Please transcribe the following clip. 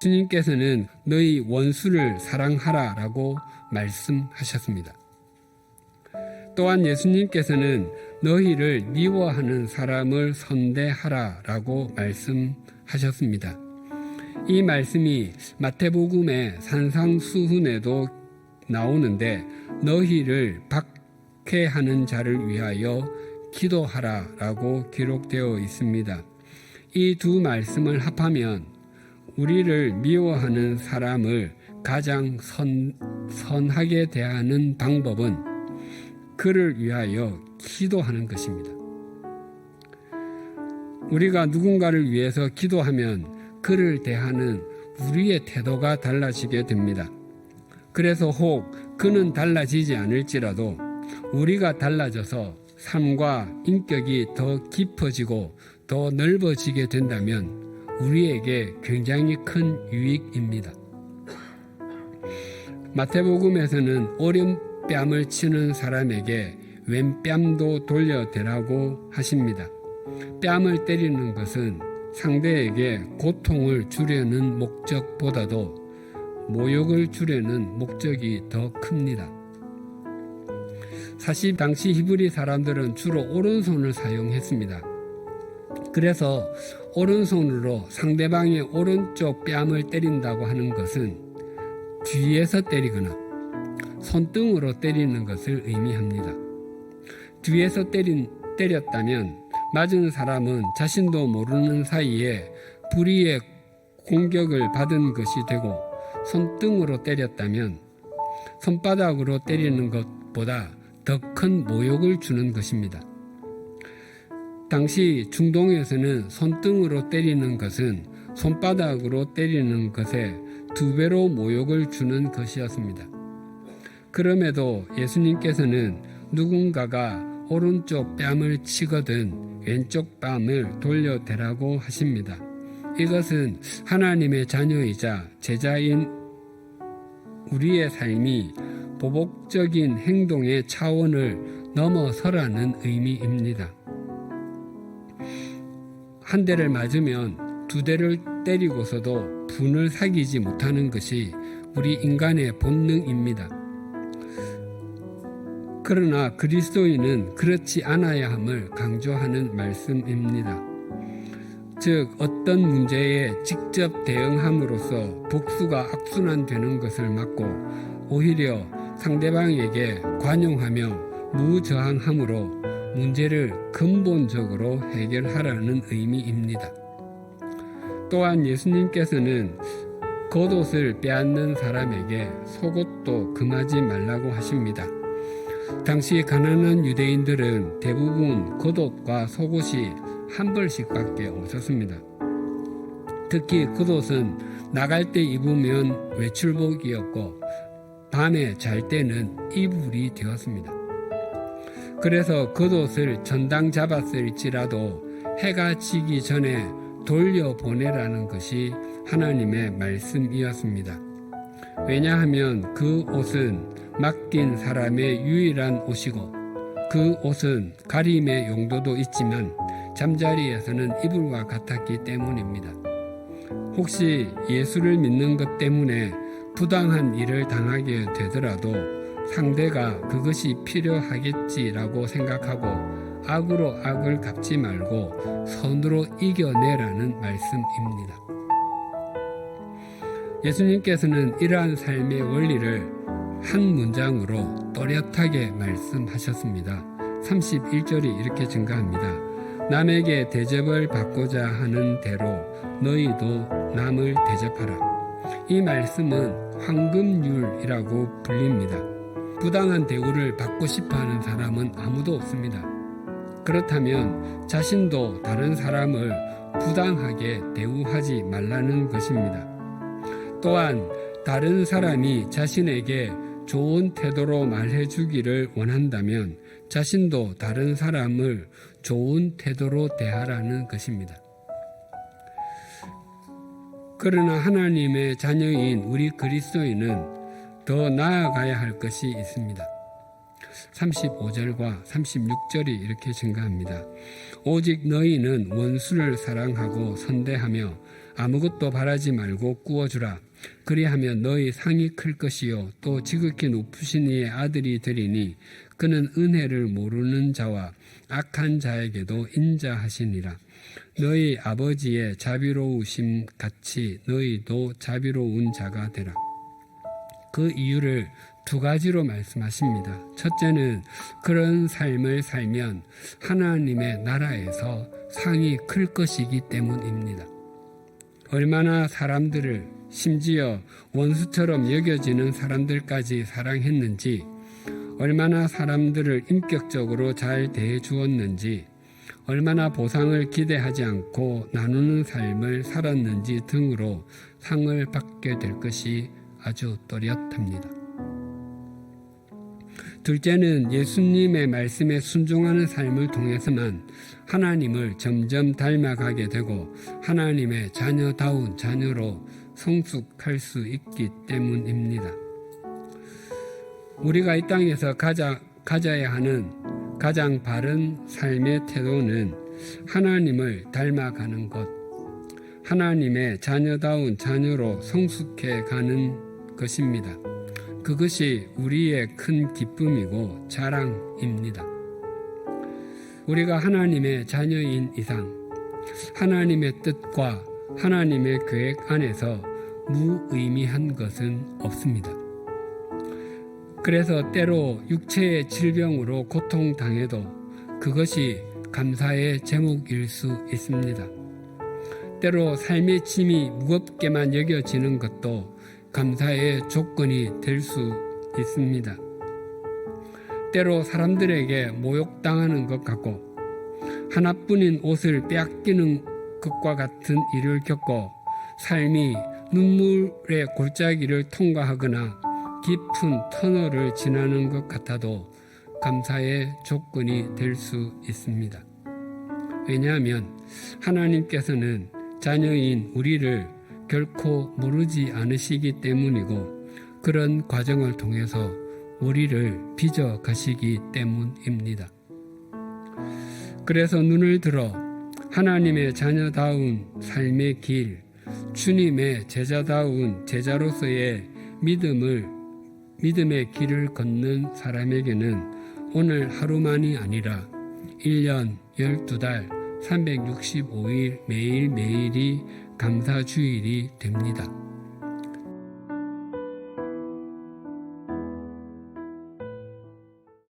주님께서는 너희 원수를 사랑하라 라고 말씀하셨습니다. 또한 예수님께서는 너희를 미워하는 사람을 선대하라 라고 말씀하셨습니다. 이 말씀이 마태복음의 산상수훈에도 나오는데 너희를 박해하는 자를 위하여 기도하라 라고 기록되어 있습니다. 이 두 말씀을 합하면 우리를 미워하는 사람을 가장 선, 선하게 대하는 방법은 그를 위하여 기도하는 것입니다. 우리가 누군가를 위해서 기도하면 그를 대하는 우리의 태도가 달라지게 됩니다. 그래서 혹 그는 달라지지 않을지라도 우리가 달라져서 삶과 인격이 더 깊어지고 더 넓어지게 된다면 우리에게 굉장히 큰 유익입니다. 마태복음에서는 오른 뺨을 치는 사람에게 왼 뺨도 돌려대라고 하십니다. 뺨을 때리는 것은 상대에게 고통을 주려는 목적보다도 모욕을 주려는 목적이 더 큽니다. 사실 당시 히브리 사람들은 주로 오른손을 사용했습니다. 그래서 오른손으로 상대방의 오른쪽 뺨을 때린다고 하는 것은 뒤에서 때리거나 손등으로 때리는 것을 의미합니다. 뒤에서 때린, 때렸다면 맞은 사람은 자신도 모르는 사이에 불의의 공격을 받은 것이 되고 손등으로 때렸다면 손바닥으로 때리는 것보다 더 큰 모욕을 주는 것입니다. 당시 중동에서는 손등으로 때리는 것은 손바닥으로 때리는 것에 두 배로 모욕을 주는 것이었습니다. 그럼에도 예수님께서는 누군가가 오른쪽 뺨을 치거든 왼쪽 뺨을 돌려대라고 하십니다. 이것은 하나님의 자녀이자 제자인 우리의 삶이 보복적인 행동의 차원을 넘어서라는 의미입니다. 한 대를 맞으면 두 대를 때리고서도 분을 사귀지 못하는 것이 우리 인간의 본능입니다. 그러나 그리스도인은 그렇지 않아야 함을 강조하는 말씀입니다. 즉, 어떤 문제에 직접 대응함으로써 복수가 악순환되는 것을 막고 오히려 상대방에게 관용하며 무저항함으로 문제를 근본적으로 해결하라는 의미입니다. 또한 예수님께서는 겉옷을 빼앗는 사람에게 속옷도 금하지 말라고 하십니다. 당시 가난한 유대인들은 대부분 겉옷과 속옷이 한 벌씩밖에 없었습니다. 특히 겉옷은 나갈 때 입으면 외출복이었고 밤에 잘 때는 이불이 되었습니다. 그래서 겉옷을 전당 잡았을지라도 해가 지기 전에 돌려보내라는 것이 하나님의 말씀이었습니다. 왜냐하면 그 옷은 맡긴 사람의 유일한 옷이고 그 옷은 가림의 용도도 있지만 잠자리에서는 이불과 같았기 때문입니다. 혹시 예수를 믿는 것 때문에 부당한 일을 당하게 되더라도 상대가 그것이 필요하겠지라고 생각하고 악으로 악을 갚지 말고 선으로 이겨내라는 말씀입니다. 예수님께서는 이러한 삶의 원리를 한 문장으로 또렷하게 말씀하셨습니다. 31절이 이렇게 증가합니다. 남에게 대접을 받고자 하는 대로 너희도 남을 대접하라. 이 말씀은 황금률이라고 불립니다. 부당한 대우를 받고 싶어 하는 사람은 아무도 없습니다. 그렇다면 자신도 다른 사람을 부당하게 대우하지 말라는 것입니다. 또한 다른 사람이 자신에게 좋은 태도로 말해 주기를 원한다면 자신도 다른 사람을 좋은 태도로 대하라는 것입니다. 그러나 하나님의 자녀인 우리 그리스도인은 더 나아가야 할 것이 있습니다. 35절과 36절이 이렇게 증가합니다. 오직 너희는 원수를 사랑하고 선대하며 아무것도 바라지 말고 꾸어주라. 그리하면 너희 상이 클 것이요 또 지극히 높으신 이의 아들이 되리니 그는 은혜를 모르는 자와 악한 자에게도 인자하시니라. 너희 아버지의 자비로우심 같이 너희도 자비로운 자가 되라. 그 이유를 두 가지로 말씀하십니다. 첫째는 그런 삶을 살면 하나님의 나라에서 상이 클 것이기 때문입니다. 얼마나 사람들을 심지어 원수처럼 여겨지는 사람들까지 사랑했는지, 얼마나 사람들을 인격적으로 잘 대해 주었는지, 얼마나 보상을 기대하지 않고 나누는 삶을 살았는지 등으로 상을 받게 될 것이 아주 또렷합니다. 둘째는 예수님의 말씀에 순종하는 삶을 통해서만 하나님을 점점 닮아가게 되고 하나님의 자녀다운 자녀로 성숙할 수 있기 때문입니다. 우리가 이 땅에서 가자, 가져야 하는 가장 바른 삶의 태도는 하나님을 닮아가는 것, 하나님의 자녀다운 자녀로 성숙해 가는 것입니다. 그것이 우리의 큰 기쁨이고 자랑입니다. 우리가 하나님의 자녀인 이상, 하나님의 뜻과 하나님의 계획 안에서 무의미한 것은 없습니다. 그래서 때로 육체의 질병으로 고통당해도 그것이 감사의 제목일 수 있습니다. 때로 삶의 짐이 무겁게만 여겨지는 것도 감사의 조건이 될 수 있습니다. 때로 사람들에게 모욕당하는 것 같고 하나뿐인 옷을 빼앗기는 것과 같은 일을 겪고 삶이 눈물의 골짜기를 통과하거나 깊은 터널을 지나는 것 같아도 감사의 조건이 될 수 있습니다. 왜냐하면 하나님께서는 자녀인 우리를 결코 모르지 않으시기 때문이고 그런 과정을 통해서 우리를 빚어 가시기 때문입니다. 그래서 눈을 들어 하나님의 자녀다운 삶의 길, 주님의 제자다운 제자로서의 믿음을 믿음의 길을 걷는 사람에게는 오늘 하루만이 아니라 1년 12달 365일 매일매일이 감사 주일이 됩니다.